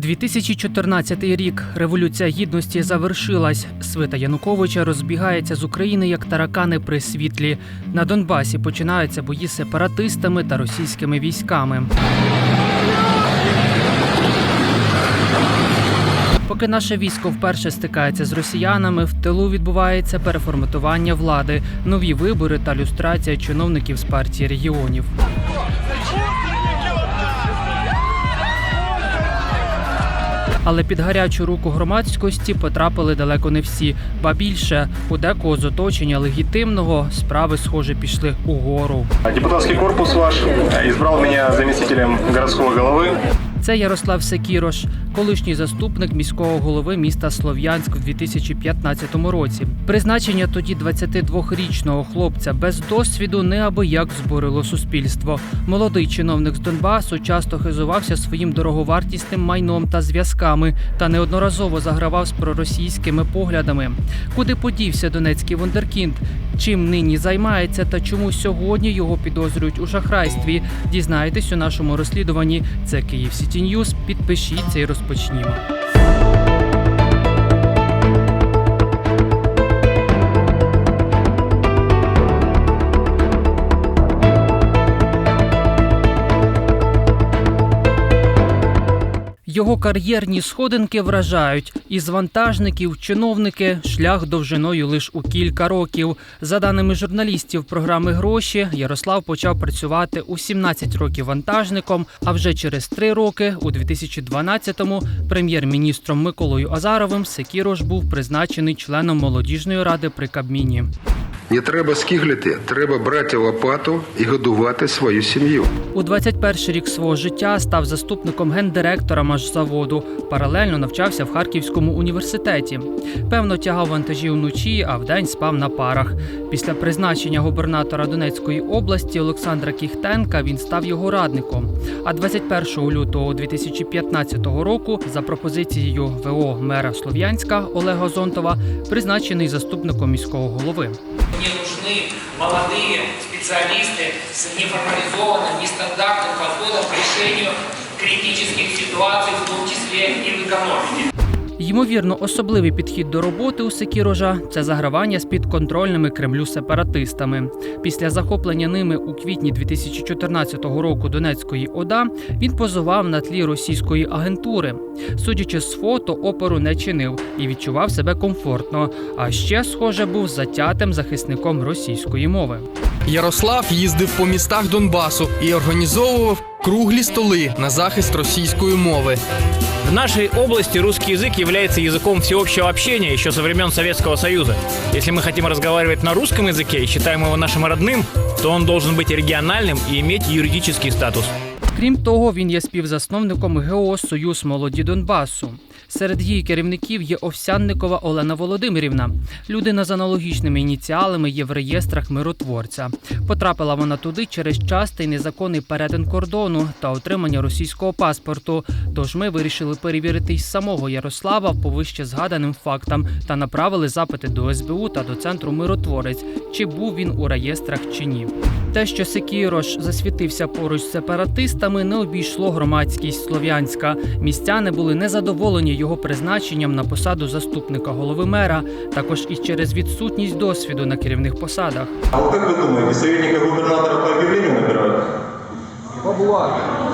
2014 рік. Революція гідності завершилась. Свита Януковича розбігається з України як таракани при світлі. На Донбасі починаються бої з сепаратистами та російськими військами. Поки наше військо вперше стикається з росіянами, в тилу відбувається переформатування влади, нові вибори та люстрація чиновників з партії регіонів. Але під гарячу руку громадськості потрапили далеко не всі. Ба більше у декого з оточення легітимного справи, схоже, пішли угору. Депутатський корпус ваш ізбрав мене замістителем городского головы. Це Ярослав Секірош, колишній заступник міського голови міста Слов'янськ в 2015 році. Призначення тоді 22-річного хлопця без досвіду неабияк збурило суспільство. Молодий чиновник з Донбасу часто хизувався своїм дороговартісним майном та зв'язками та неодноразово загравав з проросійськими поглядами. Куди подівся донецький вундеркінд? Чим нині займається та чому сьогодні його підозрюють у шахрайстві? Дізнаєтесь у нашому розслідуванні. Це Київ Сіті Ньюз. Підпишіться і розпочнімо. Його кар'єрні сходинки вражають. Із вантажників чиновники шлях довжиною лише у кілька років. За даними журналістів програми Гроші, Ярослав почав працювати у 17 років вантажником. А вже через три роки, у 2012-му, прем'єр-міністром Миколою Азаровим Секірош був призначений членом молодіжної ради при Кабміні. Не треба скиглити, треба брати лопату і годувати свою сім'ю. У 21 рік свого життя став заступником гендиректора машзаводу. Паралельно навчався в Харківському університеті. Певно, тягав вантажі вночі, а вдень спав на парах. Після призначення губернатора Донецької області Олександра Кіхтенка він став його радником. А 21 лютого 2015 року, за пропозицією ВО мера Слов'янська Олега Зонтова, призначений заступником міського голови. Мне нужны молодые специалисты с неформализованным, нестандартным подходом к решению критических ситуаций, в том числе и в экономике. Ймовірно, особливий підхід до роботи у Секірожа це загравання з підконтрольними Кремлю сепаратистами. Після захоплення ними у квітні 2014 року Донецької ОДА він позував на тлі російської агентури. Судячи з фото, опору не чинив і відчував себе комфортно. А ще, схоже, був затятим захисником російської мови. Ярослав їздив по містах Донбасу і організовував круглі столи на захист російської мови. В нашей области русский язык является языком всеобщего общения еще со времен Советского Союза. Если мы хотим разговаривать на русском языке и считаем его нашим родным, то он должен быть региональным и иметь юридический статус. Крім того, він є співзасновником ГО Союз молоді Донбасу. Серед її керівників є Овсянникова Олена Володимирівна. Людина з аналогічними ініціалами є в реєстрах миротворця. Потрапила вона туди через частий незаконний перетин кордону та отримання російського паспорту. Тож ми вирішили перевірити й самого Ярослава по вище згаданим фактам та направили запити до СБУ та до центру миротворець, чи був він у реєстрах чи ні. Те, що Секірош засвітився поруч з сепаратистами, не обійшло громадськість Слов'янська. Містяни були незадоволені його призначенням на посаду заступника голови мера, також і через відсутність досвіду на керівних посадах. А от як ви думаєте, советника губернатора по об'явленню набирають? По блату.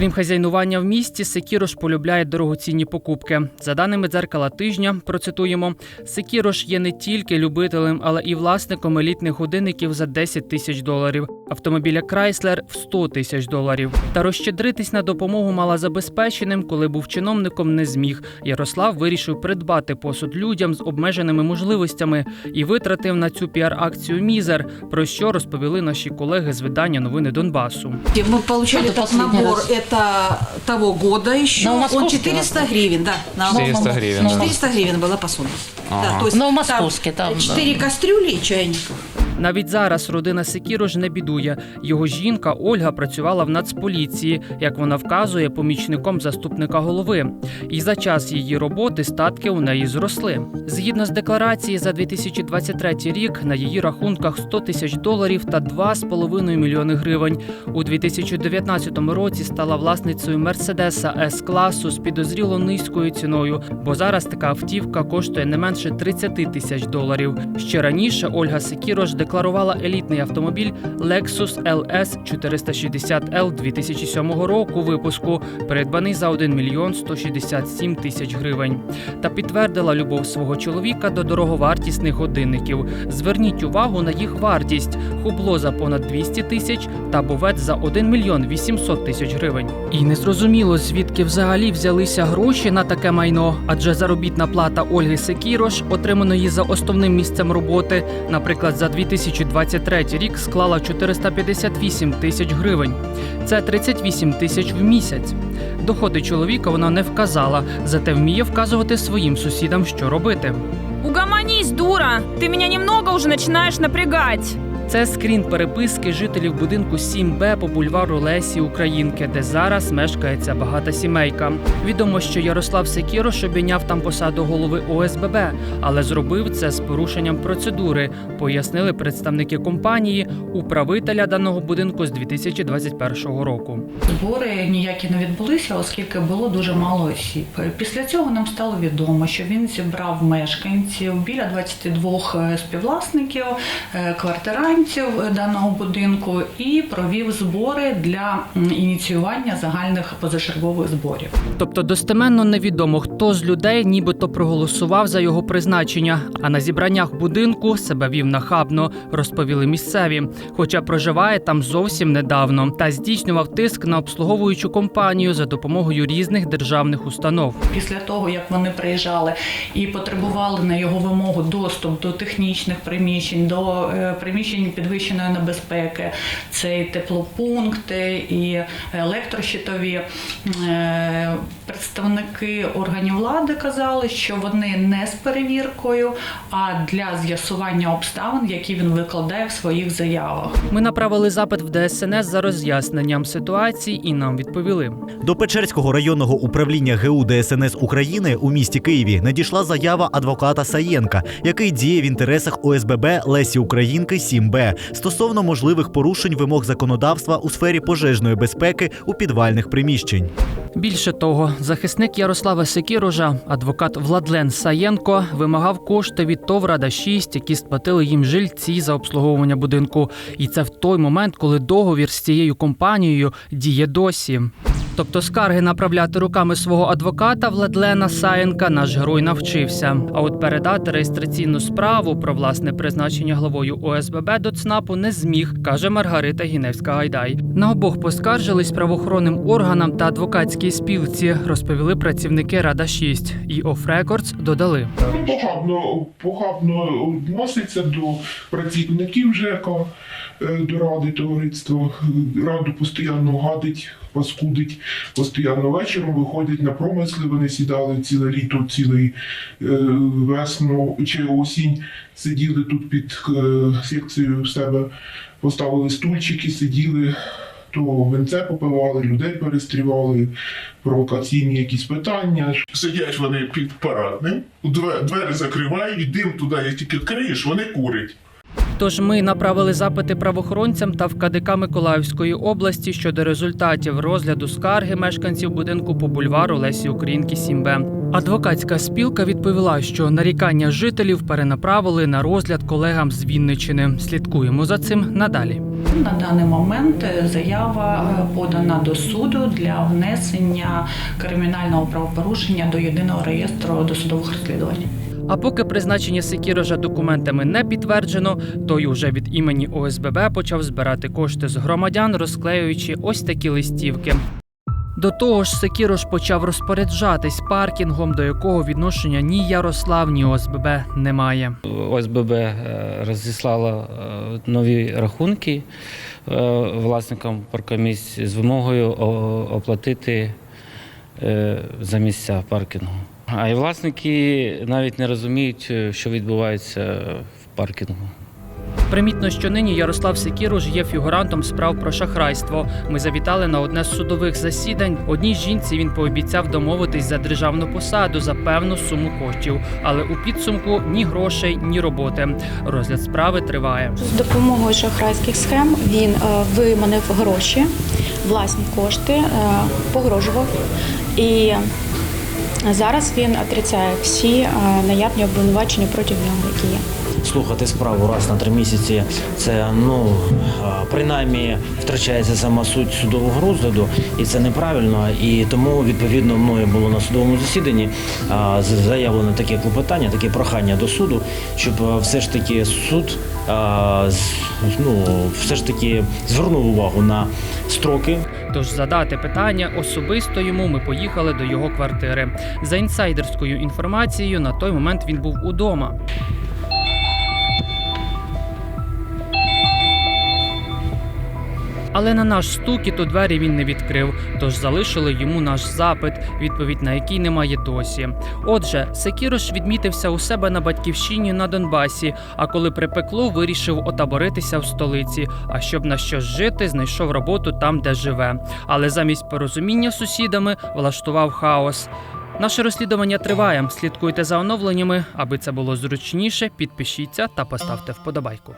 да? Крім хазяйнування в місті, Секірош полюбляє дорогоцінні покупки. За даними дзеркала тижня, процитуємо, Секірош є не тільки любителем, але і власником елітних годинників за 10 тисяч доларів, автомобіля Крайслер в 100 тисяч доларів. Та розщедритись на допомогу малозабезпеченим, коли був чиновником, не зміг. Ярослав вирішив придбати посуд людям з обмеженими можливостями і витратив на цю піар-акцію мізер, про що розповіли наші колеги з видання новини Донбасу. Мы получали Это этот последний набор, раз. это того года еще. Но Он московский 400 набор. гривен, да. на- 400 гривен, да. 400 гривен была посуда. Да, то есть Но московский, там, Четыре да. кастрюли и чайник. навіть зараз родина Секірош не бідує. Його жінка Ольга працювала в Нацполіції, як вона вказує, помічником заступника голови. І за час її роботи статки у неї зросли. Згідно з декларації за 2023 рік на її рахунках 100 тисяч доларів та 2,5 мільйони гривень. У 2019 році стала власницею Мерседеса С класу з підозріло низькою ціною, бо зараз така автівка коштує не менше 30 тисяч доларів. Ще раніше Ольга Секірош декларувала елітний автомобіль Lexus LS 460 L 2007 року випуску, придбаний за 1 мільйон 167 тисяч гривень, та підтвердила любов свого чоловіка до дороговартісних годинників. Зверніть увагу на їх вартість: хубло за понад 200 тисяч та бувет за 1 мільйон 800 тисяч гривень. І не зрозуміло, звідки взагалі взялися гроші на таке майно, адже заробітна плата Ольги Секірош, отриманої за основним місцем роботи, наприклад, за 2023 рік склала 458 тисяч гривень. Це 38 тисяч в місяць. Доходи чоловіка вона не вказала, зате вміє вказувати своїм сусідам, що робити. Угомонись, дура! Ти мене немного вже починаєш напрягать. Це скрін переписки жителів будинку 7Б по бульвару Лесі Українки, де зараз мешкає ця багата сімейка. Відомо, що Ярослав Секірош обійняв там посаду голови ОСББ, але зробив це з порушенням процедури, пояснили представники компанії управителя даного будинку з 2021 року. Збори ніякі не відбулися, оскільки було дуже мало осіб. Після цього нам стало відомо, що він зібрав мешканців біля 22 співвласників, е, квартирантів даного будинку і провів збори для ініціювання загальних позачергових зборів. Тобто достеменно невідомо, хто з людей нібито проголосував за його призначення, а на зібраннях будинку себе вів нахабно, розповіли місцеві. Хоча проживає там зовсім недавно та здійснював тиск на обслуговуючу компанію за допомогою різних державних установ. Після того, як вони приїжджали і потребували на його вимогу доступ до технічних приміщень, до е, приміщень підвищеної небезпеки, це і теплопункти, і електрощитові, е, представники органів влади казали, що вони не з перевіркою, а для з'ясування обставин, які він викладає в своїх заявах. Ми направили запит в ДСНС за роз'ясненням ситуації, і нам відповіли. До Печерського районного управління ГУ ДСНС України у місті Києві надійшла заява адвоката Саєнка, який діє в інтересах ОСББ Лесі Українки 7Б стосовно можливих порушень вимог законодавства у сфері пожежної безпеки у підвальних приміщень. Більше того, захисник Ярослава Секірожа, адвокат Владлен Саєнко, вимагав кошти від ТОВ Рада 6, які сплатили їм жильці за обслуговування будинку. І це в той момент, коли договір з цією компанією діє досі. Тобто скарги направляти руками свого адвоката Владлена Саєнка наш герой навчився. А от передати реєстраційну справу про власне призначення главою ОСББ до ЦНАПу не зміг, каже Маргарита Гіневська Гайдай. На обох поскаржились правоохоронним органам та адвокатській спілці, розповіли працівники Рада 6 І Off Records додали. Погано, погано відноситься до працівників ЖЕКа, е, до ради товариства. Раду постійно гадить, паскудить, постійно вечором виходять на промисли. Вони сідали ціле літо, цілий е, весну чи осінь. Сиділи тут під е, секцією в себе, поставили стульчики, сиділи. То венце попивали, людей перестрівали, провокаційні якісь питання. Сидять вони під парадним, две- двері закривають, дим туди, як тільки відкриєш, вони курять. Тож ми направили запити правоохоронцям та в КДК Миколаївської області щодо результатів розгляду скарги мешканців будинку по бульвару Лесі Українки 7Б. Адвокатська спілка відповіла, що нарікання жителів перенаправили на розгляд колегам з Вінничини. Слідкуємо за цим надалі. На даний момент е, заява е, подана до суду для внесення кримінального правопорушення до єдиного реєстру досудових розслідувань. А поки призначення Секірожа документами не підтверджено, той уже від імені ОСББ почав збирати кошти з громадян, розклеюючи ось такі листівки. До того ж, Секірош почав розпоряджатись паркінгом, до якого відношення ні Ярослав, ні ОСББ немає. ОСББ е, розіслала е, нові рахунки е, власникам паркомісць з вимогою оплатити за місця паркінгу. А і власники навіть не розуміють, е, що відбувається в паркінгу. Примітно, що нині Ярослав Секіруш є фігурантом справ про шахрайство. Ми завітали на одне з судових засідань. Одній жінці він пообіцяв домовитись за державну посаду за певну суму коштів, але у підсумку ні грошей, ні роботи. Розгляд справи триває. З допомогою шахрайських схем він е, виманив гроші, власні кошти, е, погрожував. І зараз він отрицяє всі е, наявні обвинувачення проти нього, які є. Слухати справу раз на три місяці. Це ну принаймні втрачається сама суть судового розгляду, і це неправильно. І тому відповідно мною було на судовому засіданні заявлено таке клопотання, таке прохання до суду, щоб все ж таки суд ну все ж таки звернув увагу на строки Тож задати питання особисто йому ми поїхали до його квартири. За інсайдерською інформацією, на той момент він був удома. Але на наш стукіт у двері він не відкрив, тож залишили йому наш запит, відповідь на який немає досі. Отже, Секірош відмітився у себе на батьківщині на Донбасі, а коли припекло, вирішив отаборитися в столиці. А щоб на щось жити, знайшов роботу там, де живе. Але замість порозуміння з сусідами влаштував хаос. Наше розслідування триває. Слідкуйте за оновленнями. Аби це було зручніше, підпишіться та поставте вподобайку.